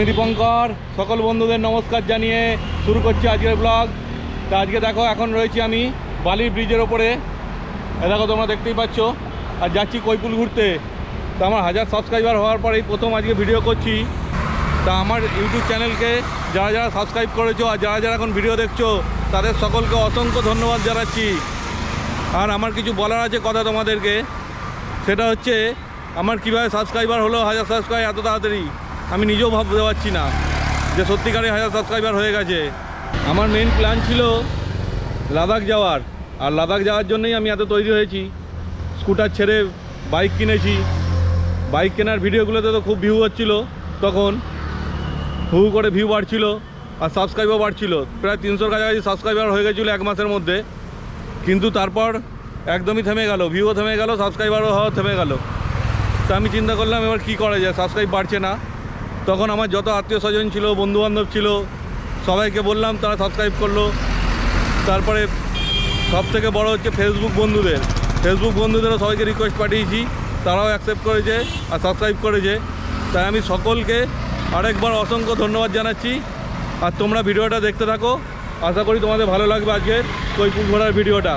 আমি দীপঙ্কর। সকল বন্ধুদের নমস্কার জানিয়ে শুরু করছি আজকের ব্লগ। তা আজকে দেখো, এখন রয়েছি আমি বালির ব্রিজের ওপরে। দেখো, তোমরা দেখতেই পাচ্ছ। আর যাচ্ছি কৈপুল ঘুরতে। তা আমার হাজার সাবস্ক্রাইবার হওয়ার পরেই প্রথম আজকে ভিডিও করছি। তা আমার ইউটিউব চ্যানেলকে যারা যারা সাবস্ক্রাইব করেছ আর যারা যারা এখন ভিডিও দেখছ, তাদের সকলকে অসংখ্য ধন্যবাদ জানাচ্ছি। আর আমার কিছু বলার আছে কথা তোমাদেরকে। সেটা হচ্ছে, আমার কীভাবে সাবস্ক্রাইবার হলো, হাজার সাবস্ক্রাইব এত তাড়াতাড়ি? আমি নিজেও ভাবতে পারছি না যে সত্যিকারে হাজার সাবস্ক্রাইবার হয়ে গেছে। আমার মেন প্ল্যান ছিল লাদাখ যাওয়ার। আর লাদাখ যাওয়ার জন্যই আমি এত তৈরি হয়েছি। স্কুটার ছেড়ে বাইক কিনেছি। বাইক কেনার ভিডিওগুলোতে তো খুব ভিউ হচ্ছিল। তখন হু করে ভিউ বাড়ছিল আর সাবস্ক্রাইবও বাড়ছিল। প্রায় তিনশোর কাছাকাছি সাবস্ক্রাইবার হয়ে গেছিল এক মাসের মধ্যে। কিন্তু তারপর একদমই থেমে গেল। ভিউও থেমে গেল সাবস্ক্রাইবারও হওয়া থেমে গেল। তা আমি চিন্তা করলাম, এবার কী করা যায়? সাবস্ক্রাইব বাড়ছে না। তখন আমার যত আত্মীয় স্বজন ছিল, বন্ধুবান্ধব ছিল, সবাইকে বললাম, তারা সাবস্ক্রাইব করল। তারপরে সব থেকে বড় হচ্ছে ফেসবুক বন্ধুদের। ফেসবুক বন্ধুদেরও সবাইকে রিকোয়েস্ট পাঠিয়েছি, তারাও অ্যাকসেপ্ট করেছে আর সাবস্ক্রাইব করেছে। তাই আমি সকলকে আরেকবার অসংখ্য ধন্যবাদ জানাচ্ছি। আর তোমরা ভিডিওটা দেখতে থাকো। আশা করি তোমাদের ভালো লাগবে আজকে কৈপুর ঘোড়ার ভিডিওটা।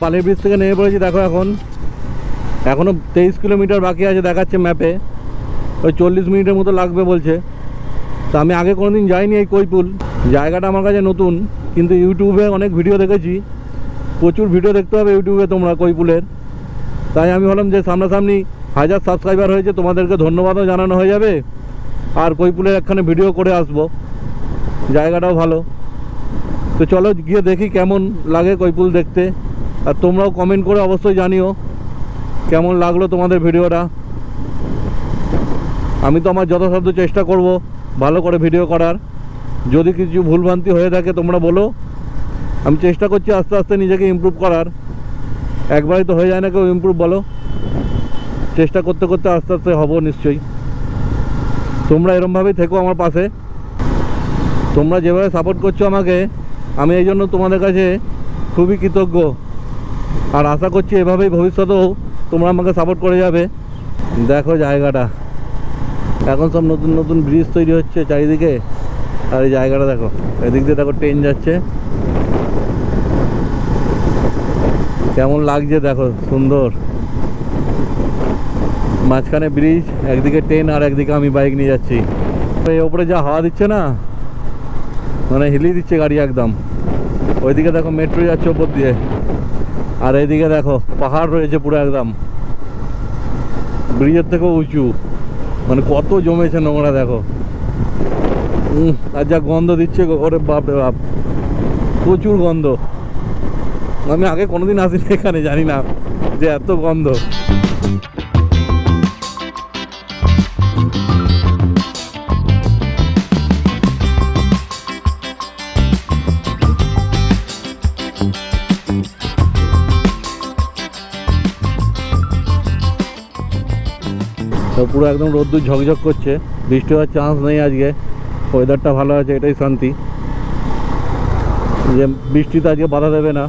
পালের ব্রিজ থেকে নেমে পড়েছি, দেখো এখন। এখনও তেইশ কিলোমিটার বাকি আছে দেখাচ্ছে ম্যাপে ওই চল্লিশ মিনিটের মতো লাগবে বলছে। তা আমি আগে কোনোদিন যাইনি এই কৈপুল। জায়গাটা আমার কাছে নতুন, কিন্তু ইউটিউবে অনেক ভিডিও দেখেছি। প্রচুর ভিডিও দেখতে হবে ইউটিউবে তোমরা কৈপুলের। তাই আমি ভাবলাম যে সামনাসামনি হাজার সাবস্ক্রাইবার হয়েছে, তোমাদেরকে ধন্যবাদও জানানো হয়ে যাবে। আর কৈপুলের একখানে ভিডিও করে আসব। জায়গাটাও ভালো। তো চলো গিয়ে দেখি কেমন লাগে কৈপুল দেখতে। আর তোমরাও কমেন্ট করে অবশ্যই জানিও। কেমন লাগল তোমাদের ভিডিওটা? আমি তো আমার যথাসাধ্য চেষ্টা করব ভালো করে ভিডিও করার। যদি কিছু ভুলভ্রান্তি হয়ে থাকে তোমরা বলো। আমি চেষ্টা করছি আস্তে আস্তে নিজেকে ইমপ্রুভ করার। একবারই তো হয়ে যায় না কেউ ইমপ্রুভ বলো। চেষ্টা করতে করতে আস্তে আস্তে হব নিশ্চয়ই। তোমরা এরমভাবেই থেকো আমার পাশে। তোমরা যেভাবে সাপোর্ট করছ আমাকে, আমি এই জন্য তোমাদের কাছে খুবই কৃতজ্ঞ। আর আশা করছি এভাবেই ভবিষ্যতেও তোমরা আমাকে সাপোর্ট করে যাবে। দেখো জায়গাটা। এখন সব নতুন নতুন ব্রিজ তৈরি হচ্ছে চারিদিকে। আর এই জায়গাটা দেখো, এদিক দিয়ে দেখো ট্রেন যাচ্ছে। কেমন লাগছে দেখো, সুন্দর। মাঝখানে ব্রিজ একদিকে ট্রেন আর একদিকে আমি বাইক নিয়ে যাচ্ছি। এই ওপরে যা হাওয়া দিচ্ছে না মানে হিলিয়ে দিচ্ছে গাড়ি একদম। ওইদিকে দেখো মেট্রো যাচ্ছে ওপর দিয়ে। আর এইদিকে দেখো, পাহাড় রয়েছে পুরো একদম। ব্রিজের থেকেও উঁচু। মানে কত জমেছে নোংরা দেখো। আর যা গন্ধ দিচ্ছে ওরে বাপ রে বাপ। প্রচুর গন্ধ। আমি আগে কোনোদিন আসিনি এখানে, জানি না যে এত গন্ধ। তো পুরো একদম রোদ্দুর ঝকঝক করছে। বৃষ্টি হওয়ার চান্স নেই আজকে। ওয়েদারটা ভালো আছে, এটাই শান্তি। যে বৃষ্টিতে আজকে বাধা দেবে না।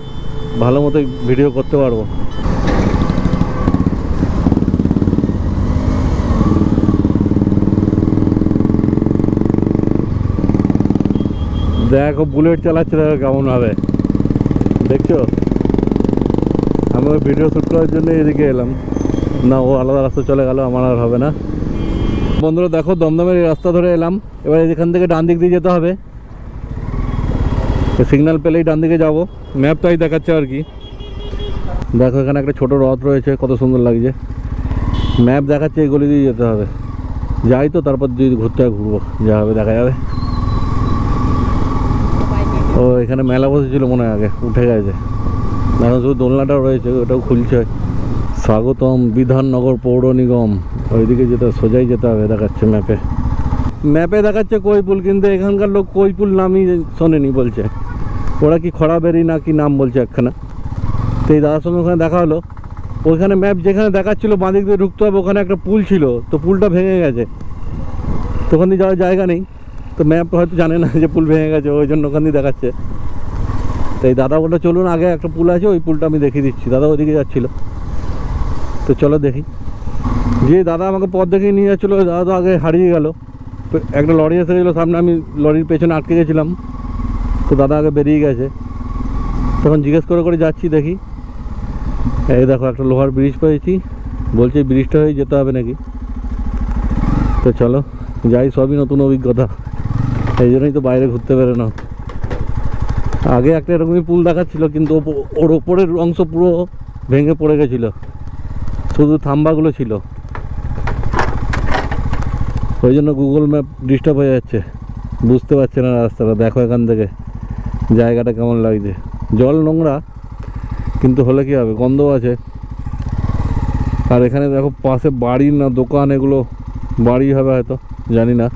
ভালো মতো ভিডিও করতে পারব। দেখো বুলেট চালাচ্ছে দেখো কেমন হবে। দেখছ? আমি ভিডিও শ্যুট করার জন্য এদিকে এলাম। না, ও আলাদা রাস্তা চলে গেল, আমার আর হবে না। বন্ধুরা, দেখো, দমদমের এই রাস্তা ধরে এলাম। এবার এখান থেকে ডান দিক দিয়ে যেতে হবে। সিগন্যাল পেলেই ডান দিকে যাব। ম্যাপ তাই দেখাচ্ছে আর কি। দেখো, এখানে একটা ছোট রথ রয়েছে, কত সুন্দর লাগছে। ম্যাপ দেখাচ্ছে, এই গলি দিয়ে যেতে হবে। যাই তো, তারপর যদি ঘুরতে হয় ঘুরবো। যা হবে, দেখা যাবে। ও, এখানে মেলা বসেছিল মনে হয় আগে, উঠে গেছে। এখন শুধু দোলনাটাও রয়েছে, ওটাও খুলছে। স্বাগতম বিধাননগর পৌর নিগম। ওইদিকে যেতে সোজাই যেতে হবে, দেখাচ্ছে ম্যাপে। ম্যাপে দেখাচ্ছে কৈপুল, কিন্তু এখানকার লোক কৈপুল নামই শোনেনি বলছে। ওরা কি খরাবেরি না কি নাম বলছে একখানা? তো এই দাদার সঙ্গে ওখানে দেখা হলো। ওইখানে ম্যাপ যেখানে দেখাচ্ছিলো, বাঁদিক দিয়ে ঢুকতে হবে, ওখানে একটা পুল ছিল। তো পুলটা ভেঙে গেছে। তো ওখান দিয়ে যাওয়ার জায়গা নেই। তো ম্যাপ হয়তো জানে না যে পুল ভেঙে গেছে, ওই জন্য ওখান দিয়ে দেখাচ্ছে। তো এই দাদা বলল, চলুন, আগে একটা পুল আছে, ওই পুলটা আমি দেখিয়ে দিচ্ছি। দাদা ওইদিকে যাচ্ছিল। তো চলো দেখি। যে দাদা আমাকে পথ দেখিয়ে নিয়ে যাচ্ছিল দাদা তো আগে হারিয়ে গেল। তো একটা লরি এসে গেছিল সামনে, আমি লরির পেছনে আটকে গেছিলাম। তো দাদা আগে বেরিয়ে গেছে। তখন জিজ্ঞেস করে করে যাচ্ছি দেখি। এই দেখো, একটা লোহার ব্রিজ পেয়েছি। বলছে ব্রিজটা হয়ে যেতে হবে নাকি? তো চলো, যাই, সবই নতুন অভিজ্ঞতা। এই জন্যই তো বাইরে ঘুরতে বেরোনো। আগে একটা এরকমই পুল দেখাচ্ছিল, কিন্তু ওর ওপরের অংশ পুরো ভেঙে পড়ে গেছিল। শুধু থাম্বাগুলো ছিল। ওই জন্য গুগল ম্যাপ ডিস্টার্ব হয়ে যাচ্ছে। বুঝতে পারছে না রাস্তাটা। দেখো এখান থেকে জায়গাটা কেমন লাগছে। জল নোংরা, কিন্তু হলে কি হবে? গন্ধ আছে। আর এখানে দেখো পাশে বাড়ি না দোকান, এগুলো বাড়ি হবে হয়তো, জানি না।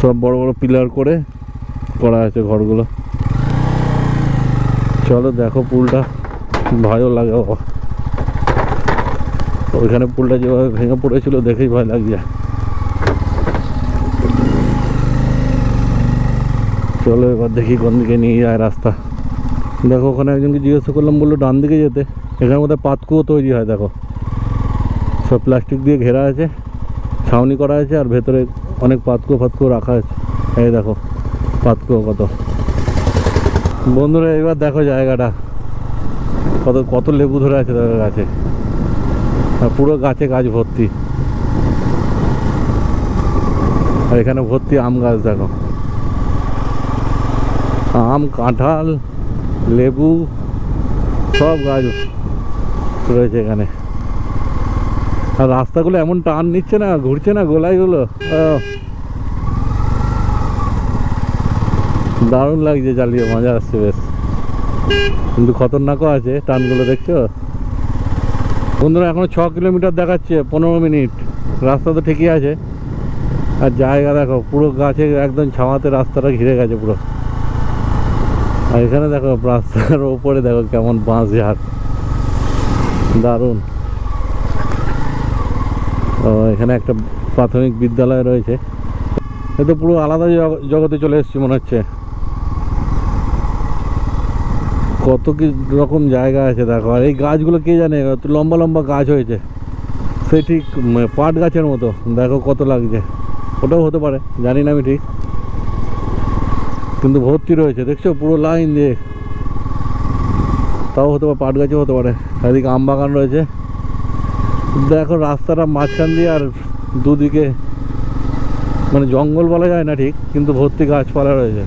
সব বড় বড় পিলার করে করা আছে ঘরগুলো। চলো দেখো পুলটা। ভয়ও লাগে বাবা। ওইখানে পুলটা যেভাবে ভেঙে পড়েছিল দেখেই ভয় লাগছে। চলো এবার দেখি কোন দিকে নিয়ে যায় রাস্তা। দেখো, ওখানে একজনকে জিজ্ঞাসা করলাম, বলল ডান দিকে যেতে। এখানে মধ্যে পাতকুও তৈরি হয়, দেখো। সব প্লাস্টিক দিয়ে ঘেরা আছে, ছাউনি করা আছে, আর ভেতরে অনেক পাতকুয়ো ফাতকুয়ো রাখা আছে। এই দেখো পাতকুয়ো কত। বন্ধুরা, এবার দেখো জায়গাটা। কত কত লেবু ধরে আছে তাদের আর পুরো গাছে গাছ ভর্তি। আর এখানে ভর্তি আম গাছ, দেখো। আম, কাঁঠাল, লেবু, সব গাছ রয়েছে এখানে। আর রাস্তাগুলো এমন টান নিচ্ছে না, ঘুরছে না গোলাইগুলো। দারুণ লাগছে চালিয়ে, মজা আসছে বেশ। কিন্তু খতরনাকও আছে টানগুলো, দেখছ? বন্ধুরা, এখনও ছ কিলোমিটার দেখাচ্ছে, পনেরো মিনিট। রাস্তা তো ঠিকই আছে। আর জায়গা দেখো, পুরো গাছে একদম ছাওয়াতে রাস্তাটা ঘিরে গেছে পুরো। আর এখানে দেখো, রাস্তার ওপরে দেখো কেমন বাঁশ ঝাড়। দারুণ। এখানে একটা প্রাথমিক বিদ্যালয় রয়েছে। এ তো পুরো আলাদা জগ- জগতে চলে এসেছি মনে হচ্ছে। কত কি রকম জায়গা আছে দেখো। আর এই গাছগুলো কে জানে? লম্বা লম্বা গাছ হয়েছে। সে ঠিক পাট গাছের মতো। দেখো কত লাগছে। ওটাও হতে পারে, জানি না আমি ঠিক। কিন্তু ভর্তি রয়েছে, দেখছ? পুরো লাইন দিয়ে। তাও হতে পারে, পাট গাছও হতে পারে। এদিকে আম বাগান রয়েছে। দেখো রাস্তাটা মাঝখান দিয়ে আর দুদিকে মানে জঙ্গল বলা যায় না ঠিক, কিন্তু ভর্তি গাছপালা রয়েছে।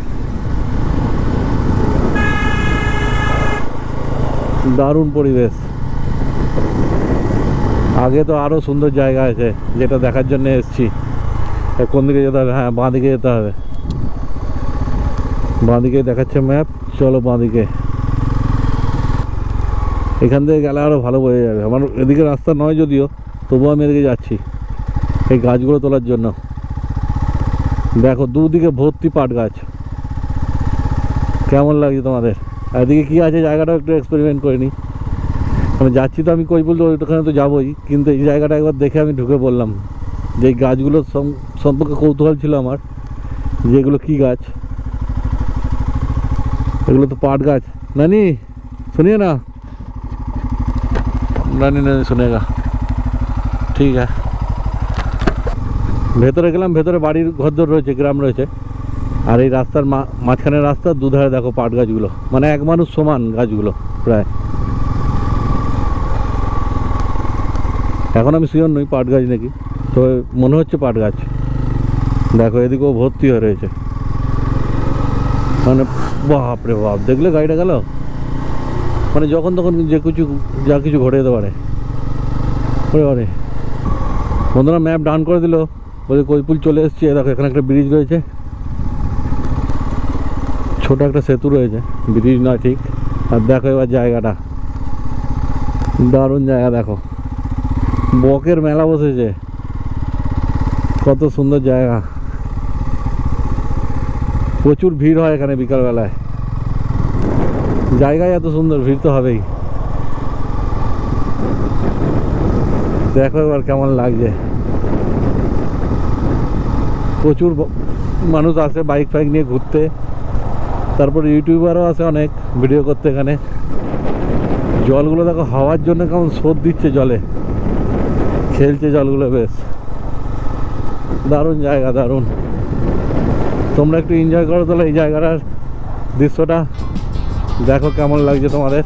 দারুণ পরিবেশ। আগে তো আরও সুন্দর জায়গা আছে, যেটা দেখার জন্য এসছি। কোন দিকে যেতে হবে? হ্যাঁ বাঁ দিকে যেতে হবে। বাঁদিকে দেখাচ্ছে ম্যাপ। চলো বাঁদিকে। এখান থেকে গেলে আরও ভালো বোঝা যাবে। আমার এদিকে রাস্তা নয় যদিও, তবুও আমি এদিকে যাচ্ছি, এই গাছগুলো তোলার জন্য। দেখো, দুদিকে ভর্তি পাট গাছ। কেমন লাগছে তোমাদের? এদিকে কী আছে? জায়গাটাও একটু এক্সপেরিমেন্ট করে নিই মানে যাচ্ছি তো আমি কই বলতে ওইখানে তো যাবোই, কিন্তু এই জায়গাটা একবার দেখে আমি ঢুকে বললাম যে এই গাছগুলো সম- সম্পর্কে কৌতূহল ছিল আমার, যে এগুলো কী গাছ? এগুলো তো পাট গাছ। নানি, শুনিয়ে না? নানি নানি শুনেগা ঠিক আছে। ভেতরে গেলাম, ভেতরে বাড়ির ঘরদোর রয়েছে, গ্রাম রয়েছে। আর এই রাস্তার মা- মাঝখানে রাস্তা, দুধারে দেখো পাট গাছগুলো। মানে এক মানুষ সমান গাছগুলো, প্রায়। এখন আমি শিওর নই পাট গাছ নাকি তো মনে হচ্ছে পাট গাছ। দেখো এদিকেও ভর্তি হয়ে রয়েছে। মানে বাপরে বাপ, দেখলে গাড়িটা গেল? মানে যখন তখন যে কিছু, যা কিছু ঘটে যেতে পারে। বন্ধুরা ম্যাপ ডান করে দিল। বলছে কৈপুল চলে এসেছি, দেখো, এখানে একটা ব্রিজ রয়েছে। ছোট একটা সেতু রয়েছে ব্রিজ না ঠিক। আর দেখো এবার জায়গাটা। দারুণ জায়গা দেখো। বকের মেলা বসেছে। কত সুন্দর জায়গা। প্রচুর ভিড় হয় এখানে বিকালবেলায়। জায়গায় এত সুন্দর ভিড় তো হবেই। দেখো এবার কেমন লাগছে। প্রচুর মানুষ আসে বাইক ফাইক নিয়ে ঘুরতে। তারপর ইউটিউবারও আছে অনেক, ভিডিও করতে এখানে। জলগুলো দেখো, হাওয়ার জন্য কেমন স্রোত দিচ্ছে জলে। খেলছে জলগুলো বেশ। দারুণ জায়গা, দারুণ। তোমরা একটু এনজয় করো তাহলে এই জায়গাটার দৃশ্যটা। দেখো কেমন লাগছে তোমাদের।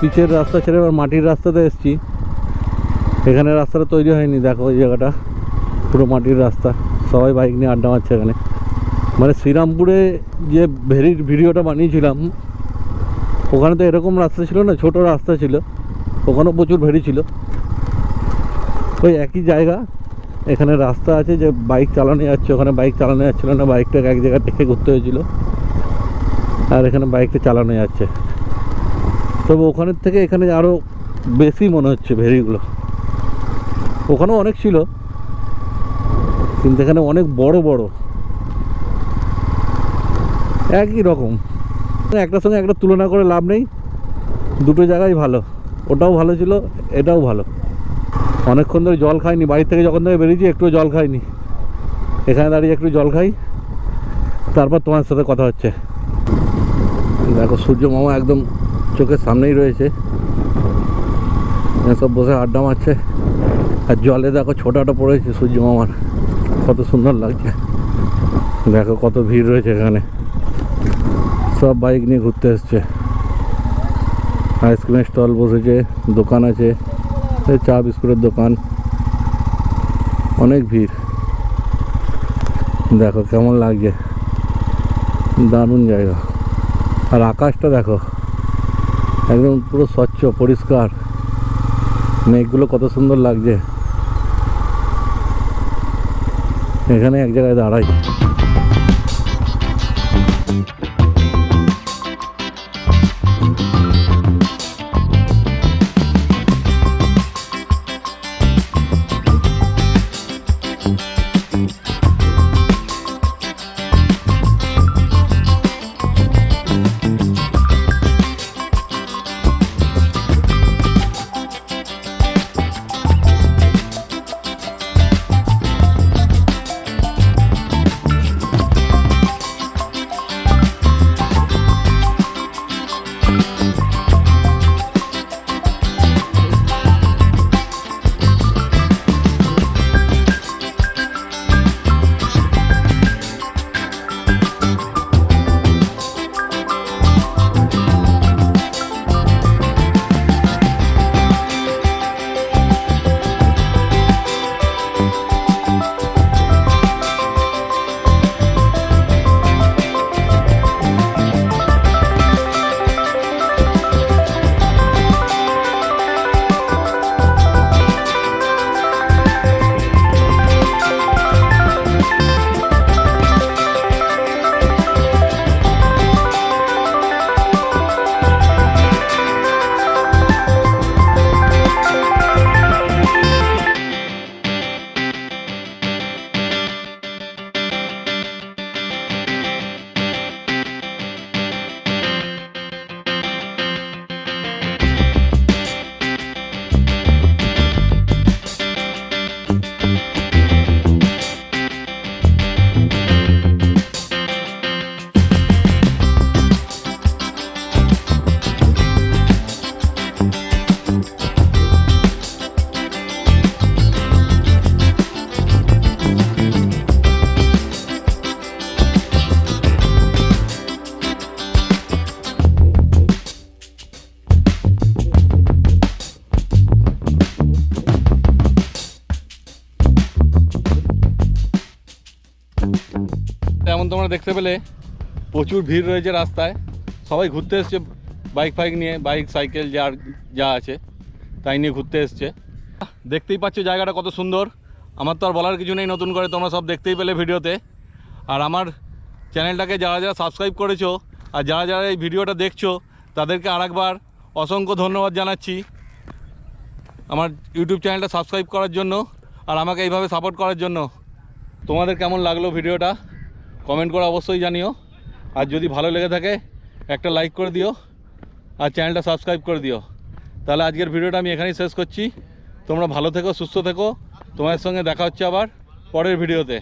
পিচের রাস্তা ছেড়ে এবার মাটির রাস্তাতে এসেছি। এখানে রাস্তাটা তৈরি হয়নি, দেখো ওই জায়গাটা। পুরো মাটির রাস্তা। সবাই বাইক নিয়ে আড্ডা মারছে এখানে। মানে শ্রীরামপুরে যে ভেরির ভিডিওটা বানিয়েছিলাম, ওখানে তো এরকম রাস্তা ছিল না, ছোট রাস্তা ছিল। ওখানেও প্রচুর ভেরি ছিল। ওই একই জায়গা, এখানে রাস্তা আছে যে বাইক চালানো যাচ্ছে। ওখানে বাইক চালানো যাচ্ছিল না, বাইকটাকে এক জায়গায় টেকে ঘুরতে হয়েছিল। আর এখানে বাইকটা চালানো যাচ্ছে। তবে ওখানের থেকে এখানে আরও বেশি মনে হচ্ছে ভেরিগুলো ওখানেও অনেক ছিল, কিন্তু এখানে অনেক বড় বড়। একই রকম। একটার সঙ্গে একটা তুলনা করে লাভ নেই। দুটো জায়গায় ভালো। ওটাও ভালো ছিল, এটাও ভালো। অনেকক্ষণ ধরে জল খাইনি, বাড়ি থেকে যখন থেকে বেরিয়েছি একটু জল খাইনি। এখানে দাঁড়িয়ে একটু জল খাই, তারপর তোমার সাথে কথা হচ্ছে। দেখো, সূর্য মামা একদম চোখের সামনেই রয়েছে। সব বসে আড্ডা মারছে। আর জলে দেখো ছোটাটা পড়েছে সূর্য মামার। কত সুন্দর লাগছে। দেখো কত ভিড় রয়েছে এখানে। সব বাইক নিয়ে ঘুরতে এসছে। আইসক্রিমের স্টল বসেছে, দোকান আছে। চা বিস্কুটের দোকান। অনেক ভিড়। দেখো কেমন লাগছে। দারুণ জায়গা। আর আকাশটা দেখো। একদম পুরো স্বচ্ছ পরিষ্কার। মেঘগুলো কত সুন্দর লাগছে। এখানে এক জায়গায় দাঁড়াই। তোমরা দেখতে পেলে প্রচুর ভিড় রয়েছে রাস্তায়। সবাই ঘুরতে এসছে বাইক ফাইক নিয়ে বাইক সাইকেল যার যা আছে, তাই নিয়ে ঘুরতে এসছে। দেখতেই পাচ্ছ জায়গাটা কত সুন্দর। আমার তো আর বলার কিছু নেই, নতুন করে তোমরা সব দেখতেই পেলে ভিডিওতে। আর আমার চ্যানেলটাকে যারা যারা সাবস্ক্রাইব করেছ আর যারা যারা এই ভিডিওটা দেখছ, তাদেরকে আরেকবার অসংখ্য ধন্যবাদ জানাচ্ছি। আমার ইউটিউব চ্যানেলটা সাবস্ক্রাইব করার জন্য আর আমাকে এইভাবে সাপোর্ট করার জন্য। তোমাদের কেমন লাগল ভিডিওটা? কমেন্ট করে অবশ্যই জানিও। আর যদি ভালো লেগে থাকে, একটা লাইক করে দিও, আর চ্যানেলটা সাবস্ক্রাইব করে দিও। তাহলে আজকের ভিডিওটা আমি এখানেই শেষ করছি। তোমরা ভালো থেকো, সুস্থ থেকো। তোমাদের সঙ্গে দেখা হচ্ছে আবার পরের ভিডিওতে